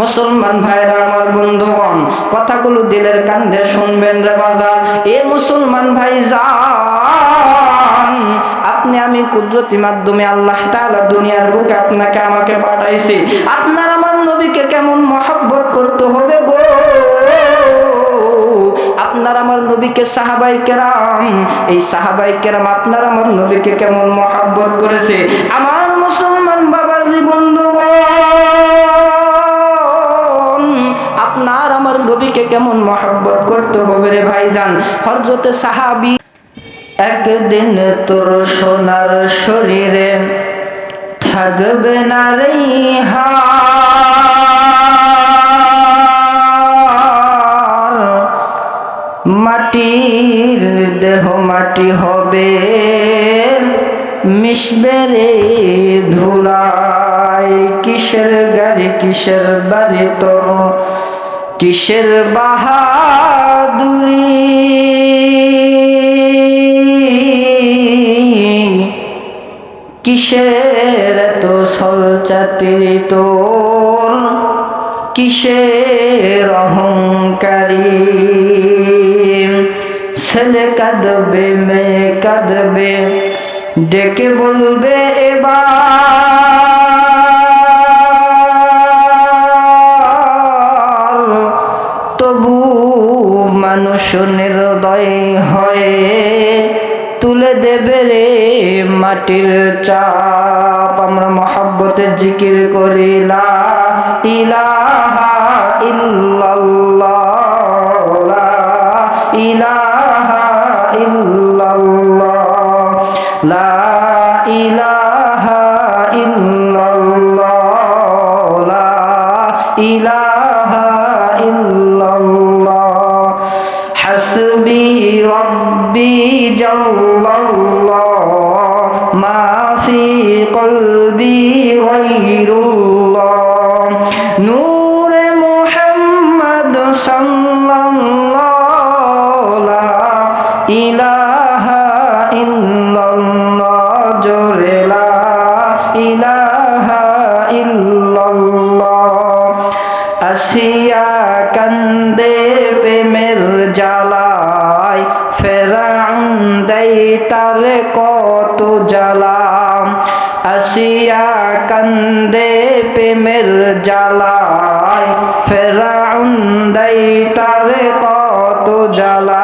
মুসলমান ভাইরা, আমার বন্ধুগণ, কথাগুলো দিলের কান্দে শুনবেন রে বাজার। এ মুসলমান ভাই যান আপনি আমি কুদরতি মাধ্যমে আল্লাহ তাআলা দুনিয়ার বুকে আপনাকে আমাকে পাঠাইছি। আপনার আমার নবীকে কেমন মহব্বত করতে হবে গো? আপনার আমার নবীকে সাহাবাই কেরাম, এই সাহাবাই কেরাম আপনার আমার নবীকে কেমন মহাব্বত করেছে? আমার কেমন মহাব্বত করতে হবে রে ভাইজান? হরজতে সাহাবি, একদিন তোর সোনার শরীরে থাকবে না রে মাটির দেহ মাটি হবে, মিশবে রে ধুলাই কিসের গাড়ি, কিসের বাড়ি তোর? কিসের বাহাদুরি? কিসের এত সলচাতিরি তোর? কিসের অহংকারী? ছেলে কাঁদবে, মেয়ে কাঁদবে, ডেকে বলবে এবার। মানুষ নির্দয় হয়ে তুলে দেবে রে মাটির চাপ। আমরা মহাব্বতের জিকির করি, লা ইলাহা ইল্লাল্লাহ ইলাহা ইল্লাল্লাহ, লা ইলাহা ইল্লাল্লাহ, লা ইলাহা حسبي ربي جل الله ما في قلبي غير আসিয়া কান্দে প্রেমের জ্বালায়। ফেরান দেই তার কত জ্বালাম। আসিয়া কান্দে প্রেমের জ্বালায়। ফেরান দেই তার কত জ্বালাম।